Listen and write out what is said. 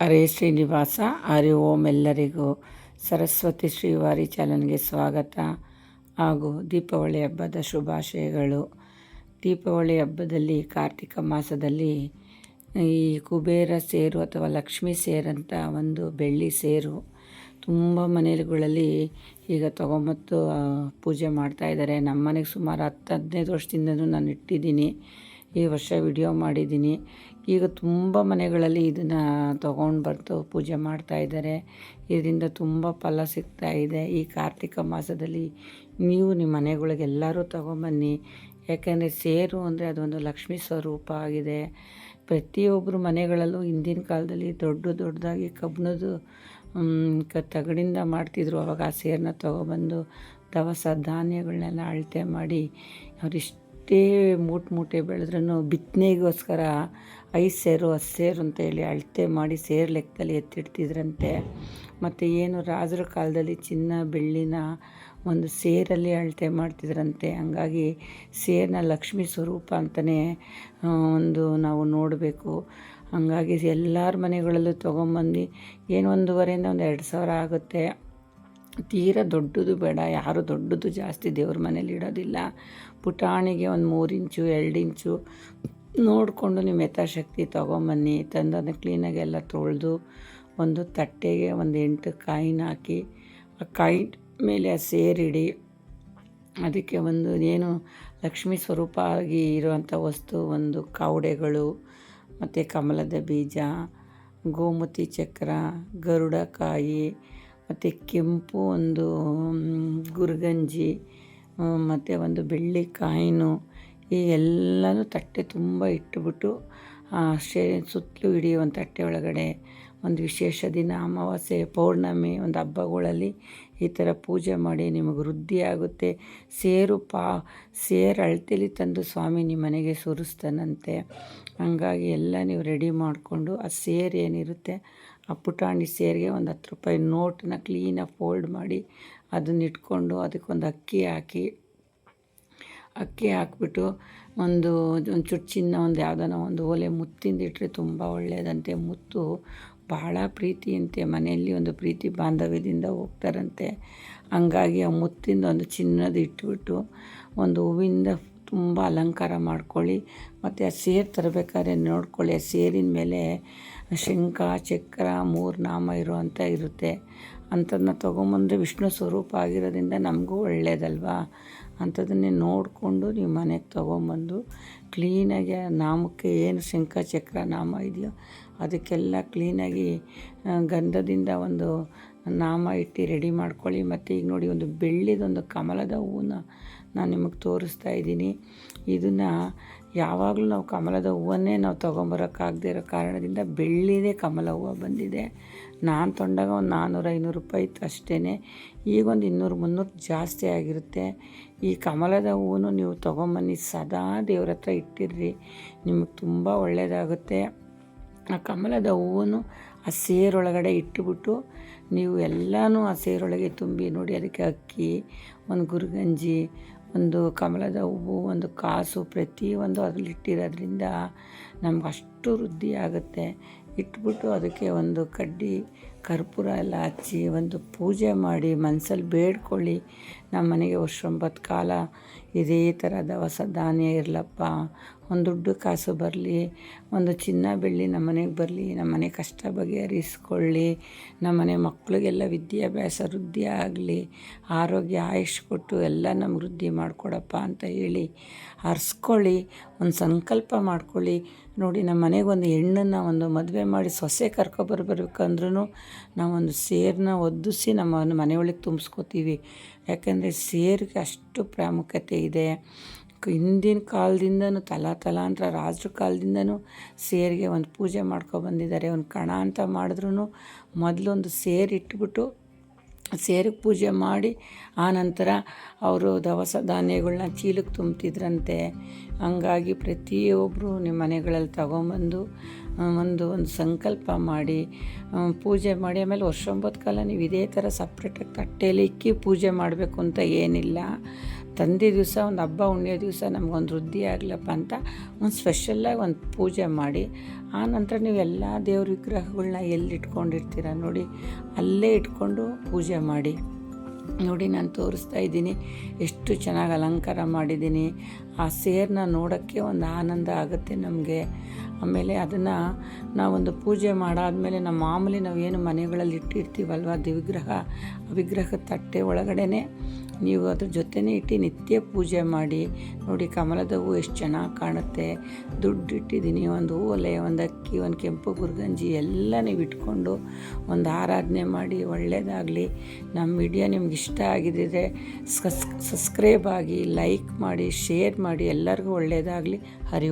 ಹರೇ ಶ್ರೀನಿವಾಸ ಹರಿ ಓಂ ಎಲ್ಲರಿಗೂ ಸರಸ್ವತಿ ಶ್ರೀವಾರಿ ಚಾನಲ್ಗೆ ಸ್ವಾಗತ. ಹಾಗೂ ದೀಪಾವಳಿ ಹಬ್ಬದ ಶುಭಾಶಯಗಳು. ದೀಪಾವಳಿ ಹಬ್ಬದಲ್ಲಿ ಕಾರ್ತಿಕ ಮಾಸದಲ್ಲಿ ಈ ಕುಬೇರ ಸೇರು ಅಥವಾ ಲಕ್ಷ್ಮೀ ಸೇರಂತ ಒಂದು ಬೆಳ್ಳಿ ಸೇರು ತುಂಬ ಮನೆಗಳಲ್ಲಿ ಈಗ ತೊಗೊಂಬತ್ತು ಪೂಜೆ ಮಾಡ್ತಾಯಿದ್ದಾರೆ ನಮ್ಮ ಮನೆಗೆ ಸುಮಾರು ಹತ್ತು ಹದಿನೈದು ವರ್ಷದಿಂದನೂ ನಾನು ಇಟ್ಟಿದ್ದೀನಿ ಈ ವರ್ಷ ವಿಡಿಯೋ ಮಾಡಿದ್ದೀನಿ. ಈಗ ತುಂಬ ಮನೆಗಳಲ್ಲಿ ಇದನ್ನು ತೊಗೊಂಡು ಬರ್ತು ಪೂಜೆ ಮಾಡ್ತಾ ಇದ್ದಾರೆ. ಇದರಿಂದ ತುಂಬ ಫಲ ಸಿಗ್ತಾ ಇದೆ. ಈ ಕಾರ್ತಿಕ ಮಾಸದಲ್ಲಿ ನೀವು ನಿಮ್ಮ ಮನೆಗಳಿಗೆಲ್ಲರೂ ತೊಗೊಂಬನ್ನಿ. ಯಾಕೆಂದರೆ ಸೇರು ಅಂದರೆ ಅದೊಂದು ಲಕ್ಷ್ಮೀ ಸ್ವರೂಪ ಆಗಿದೆ. ಪ್ರತಿಯೊಬ್ಬರು ಮನೆಗಳಲ್ಲೂ ಹಿಂದಿನ ಕಾಲದಲ್ಲಿ ದೊಡ್ಡ ದೊಡ್ಡದಾಗಿ ಕಬ್ಬಿಣದ್ದು ಕ ತಗಡಿಂದ ಮಾಡ್ತಿದ್ರು. ಅವಾಗ ಆ ಸೇರನ್ನ ತೊಗೊಬಂದು ದವಸ ಧಾನ್ಯಗಳನ್ನೆಲ್ಲ ಅಳತೆ ಮಾಡಿ ಅವರಿಷ್ಟು ಎಷ್ಟೇ ಮೂಟೆ ಮೂಟೆ ಬೆಳೆದ್ರೂ ಬಿತ್ತನೆಗೋಸ್ಕರ ಐದು ಸೇರು, ಹತ್ತು ಸೇರು ಅಂತ ಹೇಳಿ ಅಳತೆ ಮಾಡಿ ಸೇರು ಲೆಕ್ಕದಲ್ಲಿ ಎತ್ತಿಡ್ತಿದ್ರಂತೆ. ಮತ್ತು ಏನು ರಾಜರ ಕಾಲದಲ್ಲಿ ಚಿನ್ನ, ಬೆಳ್ಳಿನ ಒಂದು ಸೇರಲ್ಲಿ ಅಳತೆ ಮಾಡ್ತಿದ್ರಂತೆ. ಹಂಗಾಗಿ ಸೇರನ್ನ ಲಕ್ಷ್ಮಿ ಸ್ವರೂಪ ಅಂತಲೇ ಒಂದು ನಾವು ನೋಡಬೇಕು. ಹಂಗಾಗಿ ಎಲ್ಲರ ಮನೆಗಳಲ್ಲೂ ತೊಗೊಂಬಂದು ಏನು ಒಂದೂವರೆಯಿಂದ ಒಂದು ಎರಡು ಸಾವಿರ ಆಗುತ್ತೆ. ತೀರ ದೊಡ್ಡದು ಬೇಡ, ಯಾರು ದೊಡ್ಡದು ಜಾಸ್ತಿ ದೇವ್ರ ಮನೇಲಿ ಇಡೋದಿಲ್ಲ. ಪುಟಾಣಿಗೆ ಒಂದು ಮೂರು ಇಂಚು ಎರಡು ಇಂಚು ನೋಡಿಕೊಂಡು ನಿಮ್ಮ ಯಥಾಶಕ್ತಿ ತೊಗೊಂಬನ್ನಿ. ತಂದು ಅದನ್ನು ಕ್ಲೀನಾಗಿ ಎಲ್ಲ ತೊಳೆದು ಒಂದು ತಟ್ಟೆಗೆ ಒಂದು ಎಂಟು ಕಾಯಿನ ಹಾಕಿ, ಆ ಕಾಯಿ ಮೇಲೆ ಸೇರಿಡಿ ಅದಕ್ಕೆ ಒಂದು ಏನು ಲಕ್ಷ್ಮೀ ಸ್ವರೂಪ ಆಗಿ ಇರುವಂಥ ವಸ್ತು, ಒಂದು ಕಾವಡೆಗಳು, ಮತ್ತು ಕಮಲದ ಬೀಜ, ಗೋಮತಿ ಚಕ್ರ ಗರುಡಕಾಯಿ ಮತ್ತು ಕೆಂಪು ಒಂದು ಗುರುಗಂಜಿ ಮತ್ತು ಒಂದು ಬೆಳ್ಳಿ ಕಾಯಿನು, ಈ ಎಲ್ಲನೂ ತಟ್ಟೆ ತುಂಬ ಇಟ್ಟುಬಿಟ್ಟು ಶೇ, ಸುತ್ತಲೂ ಇಡೀ ಒಂದು ತಟ್ಟೆ ಒಳಗಡೆ ಒಂದು ವಿಶೇಷ ದಿನ, ಅಮಾವಾಸ್ಯೆ, ಪೌರ್ಣಮಿ, ಒಂದು ಹಬ್ಬಗಳಲ್ಲಿ ಈ ಥರ ಪೂಜೆ ಮಾಡಿ ನಿಮಗೆ ವೃದ್ಧಿ ಆಗುತ್ತೆ ಸೇರು ಪಾ, ಸೇರು ಅಳತೆಲಿ ತಂದು ಸ್ವಾಮಿ ನಿಮ್ಮ ಮನೆಗೆ ಸುರಿಸ್ತಾನಂತೆ. ಹಂಗಾಗಿ ಎಲ್ಲ ನೀವು ರೆಡಿ ಮಾಡಿಕೊಂಡು ಆ ಸೇರು ಏನಿರುತ್ತೆ ಆ ಪುಟಾಣಿ ಸೇರಿಗೆ ಒಂದು ಹತ್ತು ರೂಪಾಯಿ ನೋಟನ್ನ ಕ್ಲೀನಾಗಿ ಫೋಲ್ಡ್ ಮಾಡಿ ಅದನ್ನ ಇಟ್ಕೊಂಡು ಅದಕ್ಕೊಂದು ಅಕ್ಕಿ ಹಾಕಿ, ಅಕ್ಕಿ ಹಾಕ್ಬಿಟ್ಟು ಒಂದು ಒಂದು ಚಿನ್ನ, ಒಂದು ಯಾವ್ದಾನ ಒಂದು ಓಲೆ ಮುತ್ತಿಂದ ಇಟ್ಟರೆ ತುಂಬ ಒಳ್ಳೆಯದಂತೆ ಮುತ್ತು ಬಹಳ ಪ್ರೀತಿಯಂತೆ, ಮನೆಯಲ್ಲಿ ಒಂದು ಪ್ರೀತಿ ಬಾಂಧವ್ಯದಿಂದ ಹೋಗ್ತಾರಂತೆ. ಹಂಗಾಗಿ ಆ ಮುತ್ತಿಂದ ಒಂದು ಚಿನ್ನದ ಇಟ್ಬಿಟ್ಟು ಒಂದು ಹೂವಿಂದ ತುಂಬ ಅಲಂಕಾರ ಮಾಡ್ಕೊಳ್ಳಿ. ಮತ್ತು ಆ ಸೇರು ತರಬೇಕಾದ್ರೆ ನೋಡ್ಕೊಳ್ಳಿ, ಆ ಸೇರಿನ ಮೇಲೆ ಶಂಖ, ಚಕ್ರ, ಮೂರು ನಾಮ ಇರುವಂಥ ಇರುತ್ತೆ. ಅಂಥದನ್ನ ತೊಗೊಂಬಂದರೆ ವಿಷ್ಣು ಸ್ವರೂಪ ಆಗಿರೋದ್ರಿಂದ ನಮಗೂ ಒಳ್ಳೆಯದಲ್ವಾ ಅಂಥದನ್ನೇ ನೋಡಿಕೊಂಡು ನೀವು ಮನೆಗೆ ತೊಗೊಂಬಂದು ಕ್ಲೀನಾಗಿ ನಾಮಕ್ಕೆ ಏನು ಶಂಖ, ಚಕ್ರ, ನಾಮ ಇದೆಯೋ ಅದಕ್ಕೆಲ್ಲ ಕ್ಲೀನಾಗಿ ಗಂಧದಿಂದ ಒಂದು ನಾಮ ಇಟ್ಟು ರೆಡಿ ಮಾಡ್ಕೊಳ್ಳಿ. ಮತ್ತು ಈಗ ನೋಡಿ ಒಂದು ಬೆಳ್ಳಿದೊಂದು ಕಮಲದ ಹೂವನ್ನ ನಾನು ನಿಮಗೆ ತೋರಿಸ್ತಾ ಇದ್ದೀನಿ. ಇದನ್ನು ಯಾವಾಗಲೂ ನಾವು ಕಮಲದ ಹೂವನ್ನೇ ನಾವು ತೊಗೊಂಬರೋಕ್ಕಾಗದೇ ಇರೋ ಕಾರಣದಿಂದ ಬೆಳ್ಳಿನೇ ಕಮಲ ಹೂವು ಬಂದಿದೆ. ನಾನು ತೊಂಡಾಗ ಒಂದು ನಾನ್ನೂರು ಐನೂರು ರೂಪಾಯಿ ಇತ್ತು ಅಷ್ಟೇ ಈಗೊಂದು ಇನ್ನೂರು ಮುನ್ನೂರು ಜಾಸ್ತಿ ಆಗಿರುತ್ತೆ. ಈ ಕಮಲದ ಹೂವು ನೀವು ತೊಗೊಂಬನ್ನಿ, ಸದಾ ದೇವ್ರ ಹತ್ರ ಇಟ್ಟಿರ್ರಿ. ನಿಮಗೆ ತುಂಬ ಒಳ್ಳೆಯದಾಗುತ್ತೆ ಆ ಕಮಲದ ಹೂವನ್ನು ಆ ಸೇರೊಳಗಡೆ ಇಟ್ಟುಬಿಟ್ಟು ನೀವು ಎಲ್ಲನೂ ಆ ಸೇರೊಳಗೆ ತುಂಬಿ ನೋಡಿ, ಅದಕ್ಕೆ ಅಕ್ಕಿ, ಒಂದು ಗುರುಗಂಜಿ ಒಂದು ಕಮಲದ ಹೂವು ಒಂದು ಕಾಸು ಪ್ರತಿಯೊಂದು ಅದರಲ್ಲಿ ಇಟ್ಟಿರೋದ್ರಿಂದ ನಮ್ಗೆ ಅಷ್ಟು ವೃದ್ಧಿ ಆಗುತ್ತೆ. ಇಟ್ಬಿಟ್ಟು ಅದಕ್ಕೆ ಒಂದು ಕಡ್ಡಿ, ಕರ್ಪೂರ ಎಲ್ಲ ಹಚ್ಚಿ, ಒಂದು ಪೂಜೆ ಮಾಡಿ ಮನಸ್ಸಲ್ಲಿ ಬೇಡ್ಕೊಳ್ಳಿ. ನಮ್ಮ ಮನೆಗೆ ವರ್ಷೊಂಬತ್ತು ಕಾಲ ಇದೇ ಥರ ದವಸ ಧಾನ್ಯ ಇರಲಪ್ಪ. ಒಂದು ದುಡ್ಡು ಕಾಸು ಬರಲಿ, ಒಂದು ಚಿನ್ನ ಬೆಳ್ಳಿ ನಮ್ಮ ಮನೆಗೆ ಬರಲಿ, ನಮ್ಮ ಮನೆ ಕಷ್ಟ ಬಗೆಹರಿಸ್ಕೊಳ್ಳಿ, ನಮ್ಮ ಮನೆ ಮಕ್ಕಳಿಗೆಲ್ಲ ವಿದ್ಯಾಭ್ಯಾಸ ವೃದ್ಧಿ ಆಗಲಿ, ಆರೋಗ್ಯ ಆಯುಷ್ ಕೊಟ್ಟು ಎಲ್ಲ ನಮ್ಮ ವೃದ್ಧಿ ಮಾಡಿಕೊಡಪ್ಪ ಅಂತ ಹೇಳಿ ಹರ್ಸ್ಕೊಳ್ಳಿ, ಒಂದು ಸಂಕಲ್ಪ ಮಾಡ್ಕೊಳ್ಳಿ. ನೋಡಿ, ನಮ್ಮ ಮನೆಗೆ ಒಂದು ಹೆಣ್ಣನ್ನು ಒಂದು ಮದುವೆ ಮಾಡಿ ಸೊಸೆ ಕರ್ಕೊಬರ್ಬೇಕಂದ್ರೂ ನಾವೊಂದು ಸೇರನ್ನ ಒದ್ದಿಸಿ ನಮ್ಮ ಮನೆಯೊಳಗೆ ತುಂಬಿಸ್ಕೋತೀವಿ. ಯಾಕೆಂದರೆ ಸೇರಿಗೆ ಅಷ್ಟು ಪ್ರಾಮುಖ್ಯತೆ ಇದೆ. ಹಿಂದಿನ ಕಾಲದಿಂದನೂ ತಲಾ ತಲಾಂತರ ರಾಜರ ಕಾಲದಿಂದನೂ ಸೇರಿಗೆ ಒಂದು ಪೂಜೆ ಮಾಡ್ಕೊಬಂದಿದ್ದಾರೆ ಒಂದು ಕಣ ಅಂತ ಮಾಡಿದ್ರೂ ಮೊದಲೊಂದು ಸೇರು ಇಟ್ಬಿಟ್ಟು ಸೇರಿಗೆ ಪೂಜೆ ಮಾಡಿ ಆನಂತರ ಅವರು ದವಸ ಧಾನ್ಯಗಳನ್ನ ಚೀಲಕ್ಕೆ ತುಂಬ್ತಿದ್ರಂತೆ. ಹಂಗಾಗಿ ಪ್ರತಿಯೊಬ್ಬರು ನಿಮ್ಮ ಮನೆಗಳಲ್ಲಿ ತಗೊಂಬಂದು ಒಂದು ಒಂದು ಸಂಕಲ್ಪ ಮಾಡಿ ಪೂಜೆ ಮಾಡಿ. ಆಮೇಲೆ ವರ್ಷೊಂಬತ್ತು ಕಾಲ ನೀವು ಇದೇ ಥರ ಸಪ್ರೇಟಾಗಿ ತಟ್ಟೆಯಲ್ಲಿ ಇಕ್ಕಿ ಪೂಜೆ ಮಾಡಬೇಕು ಅಂತ ಏನಿಲ್ಲ. ತಂದೆ ದಿವಸ, ಒಂದು ಹಬ್ಬ, ಹುಣ್ಣಿಮೆ ದಿವಸ ನಮಗೊಂದು ವೃದ್ಧಿ ಆಗಲಪ್ಪ ಅಂತ ಒಂದು ಸ್ಪೆಷಲ್ಲಾಗಿ ಒಂದು ಪೂಜೆ ಮಾಡಿ, ಆ ನಂತರ ನೀವು ಎಲ್ಲ ದೇವ್ರ ವಿಗ್ರಹಗಳನ್ನ ಎಲ್ಲಿ ಇಟ್ಕೊಂಡಿರ್ತೀರ ನೋಡಿ, ಅಲ್ಲೇ ಇಟ್ಕೊಂಡು ಪೂಜೆ ಮಾಡಿ. ನೋಡಿ, ನಾನು ತೋರಿಸ್ತಾ ಇದ್ದೀನಿ, ಎಷ್ಟು ಚೆನ್ನಾಗಿ ಅಲಂಕಾರ ಮಾಡಿದ್ದೀನಿ ಆ ಸೇರನ್ನ ನೋಡೋಕ್ಕೆ ಒಂದು ಆನಂದ ಆಗುತ್ತೆ ನಮಗೆ. ಆಮೇಲೆ ಅದನ್ನು ನಾವೊಂದು ಪೂಜೆ ಮಾಡಾದಮೇಲೆ ನಮ್ಮ ಮಾಮೂಲಿ ನಾವೇನು ಮನೆಗಳಲ್ಲಿ ಇಟ್ಟಿರ್ತೀವಲ್ವ, ದಿವಿಗ್ರಹ ವಿಗ್ರಹ ತಟ್ಟೆ ಒಳಗಡೆನೆ ನೀವು ಅದ್ರ ಜೊತೆನೇ ಇಟ್ಟು ನಿತ್ಯ ಪೂಜೆ ಮಾಡಿ. ನೋಡಿ ಕಮಲದ ಹೂವು ಎಷ್ಟು ಚೆನ್ನಾಗಿ ಕಾಣುತ್ತೆ. ದುಡ್ಡು ಇಟ್ಟಿದ್ದೀನಿ, ಒಂದು ಓಲೆ ಒಂದು ಅಕ್ಕಿ, ಒಂದು ಕೆಂಪು ಗುರ್ಗಂಜಿ ಎಲ್ಲ ನೀವು ಇಟ್ಕೊಂಡು ಒಂದು ಆರಾಧನೆ ಮಾಡಿ ಒಳ್ಳೆಯದಾಗಲಿ ನಮ್ಮ ವಿಡಿಯೋ ನಿಮ್ಗೆ ಇಷ್ಟ ಆಗಿದ್ದರೆ ಸಬ್ಸ್ಕ್ರೈಬ್ ಆಗಿ ಲೈಕ್ ಮಾಡಿ, ಶೇರ್ ಮಾಡಿ ಎಲ್ಲರಿಗೂ ಒಳ್ಳೆಯದಾಗಲಿ ಹರಿ